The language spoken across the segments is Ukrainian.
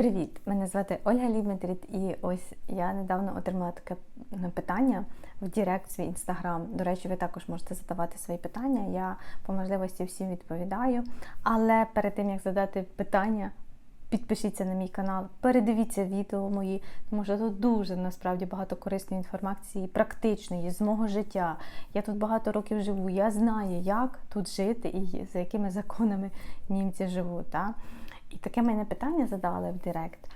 Привіт! Мене звати Ольга Лібметрід, і ось я недавно отримала таке питання в Директ свій інстаграм. До речі, ви також можете задавати свої питання. Я по можливості всім відповідаю. Але перед тим як задати питання, підпишіться на мій канал, передивіться відео мої, тому що тут дуже насправді багато корисної інформації, практичної, з мого життя. Я тут багато років живу. Я знаю, як тут жити і за якими законами німці живуть. Так? І таке мене питання задали в Директ.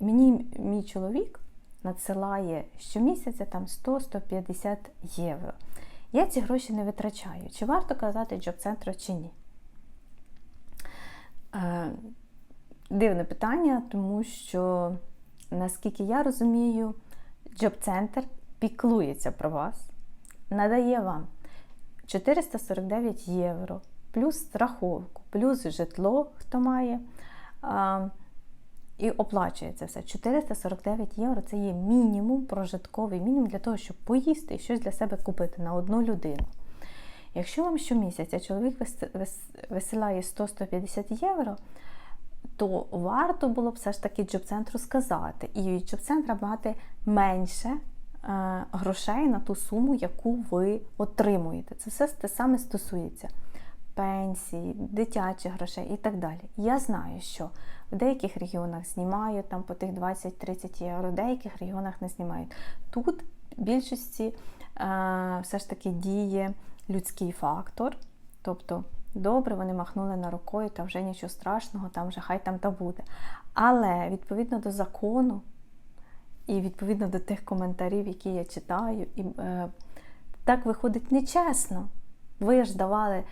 Мені мій чоловік надсилає щомісяця там 100-150 євро. Я ці гроші не витрачаю. Чи варто казати джоб-центру чи ні? Е, дивне питання, тому що, наскільки я розумію, джоб-центр піклується про вас, надає вам 449 євро плюс страховку, плюс житло, хто має. І оплачує це все. 449 євро це є мінімум, прожитковий мінімум для того, щоб поїсти і щось для себе купити на одну людину. Якщо вам щомісяця чоловік висилає 100-150 євро, то варто було б все ж таки джоб-центру сказати. І від джоб-центра мати менше е, грошей на ту суму, яку ви отримуєте. Це все те саме стосується пенсії, дитячих грошей і так далі. Я знаю, що в деяких регіонах знімають там по тих 20-30 євро, в деяких регіонах не знімають. Тут в більшості е, все ж таки діє людський фактор. Тобто, добре, вони махнули на рукою, та вже нічого страшного, там вже хай там та буде. Але відповідно до закону і відповідно до тих коментарів, які я читаю, і е, так виходить нечесно. Ви ж давали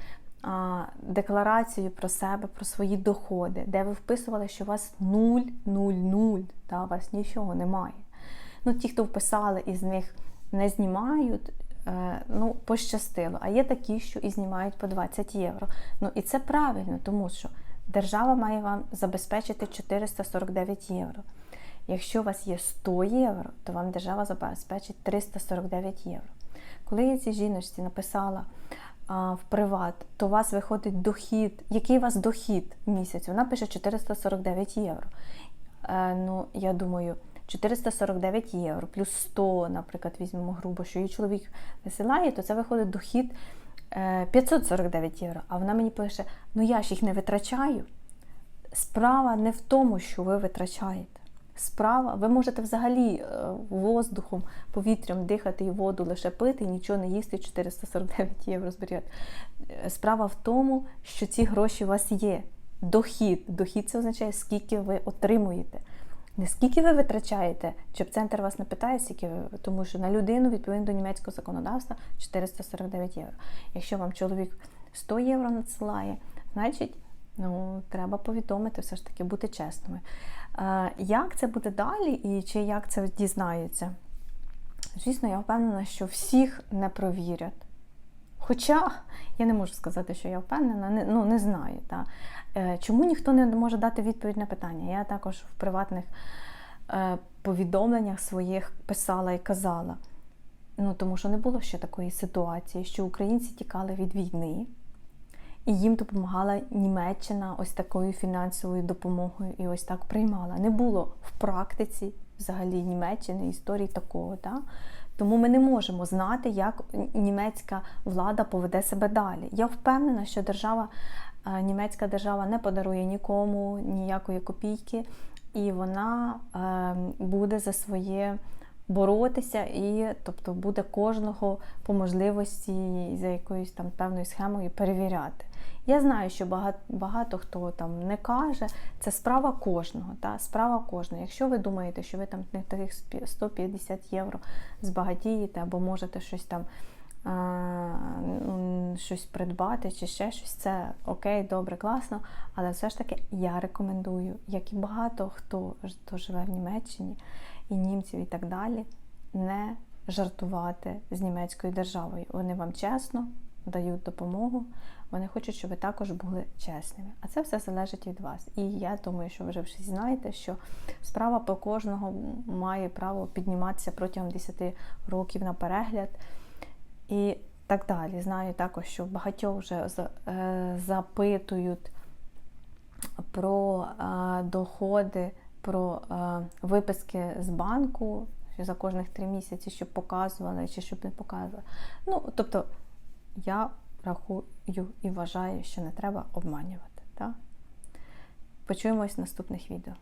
декларацію про себе, про свої доходи, де ви вписували, що у вас 0, 0, 0, та у вас нічого немає. Ну, Ті, хто вписали із них не знімають, е, ну, пощастило. А є такі, що і знімають по 20 євро. Ну і це правильно, тому що держава має вам забезпечити 449 євро. Якщо у вас є 100 євро, то вам держава забезпечить 349 євро. Коли я цій жіночці написала, в приват, то у вас виходить дохід. Який у вас дохід місяць? Вона пише 449 євро. Е, ну, я думаю, 449 євро, плюс 100, наприклад, візьмемо грубо, що її чоловік висилає, то це виходить дохід 549 е, євро. А вона мені пише: ну я ж їх не витрачаю. Справа не в тому, що ви витрачаєте справа. Ви можете взагалі е, воздухом, повітрям дихати і воду лише пити, і нічого не їсти, 449 євро зберігати. Е, справа в тому, що ці гроші у вас є. Дохід. Дохід це означає, скільки ви отримуєте. Не скільки ви витрачаєте, щоб центр вас не питає, скільки ви, тому що на людину, відповідно до німецького законодавства, 449 євро. Якщо вам чоловік 100 євро надсилає, значить ну, треба повідомити, все ж таки бути чесними. Як це буде далі і чи як це дізнаються? Звісно, я впевнена, що всіх не провірять. Хоча я не можу сказати, що я впевнена, не, ну не знаю. Та. Е, чому ніхто не може дати відповідь на питання? Я також в приватних е, повідомленнях своїх писала і казала. Ну, Тому що не було ще такої ситуації, що українці тікали від війни. І їм допомагала Німеччина ось такою фінансовою допомогою і ось так приймала. Не було в практиці взагалі Німеччини історії такого. Да? Тому ми не можемо знати, як німецька влада поведе себе далі. Я впевнена, що держава, е, німецька держава не подарує нікому ніякої копійки, і вона ем, буде за своє боротися, і тобто буде кожного по можливості за якоюсь там певною схемою перевіряти. Я знаю, що багато багато хто там не каже, це справа кожного. Та? Справа кожного. Якщо ви думаєте, що ви там не таких 150 євро збагатієте або можете щось там щось придбати чи ще щось, це окей, добре, класно. Але все ж таки я рекомендую, як і багато хто хто живе в Німеччині і німців і так далі, не жартувати з німецькою державою. Вони вам чесно дають допомогу. Вони хочуть, щоб ви також були чесними. А це все залежить від вас. І я думаю, що ви вже всі знаєте, що справа по кожного має право підніматися протягом 10 років на перегляд. І так далі. Знаю також, що багатьох вже е, запитують про е, доходи, про е, виписки з банку за кожних три місяці, щоб показували чи щоб не показували. Ну, тобто, я рахую і вважаю, що не треба обманювати. Так? Почуємось в наступних відео.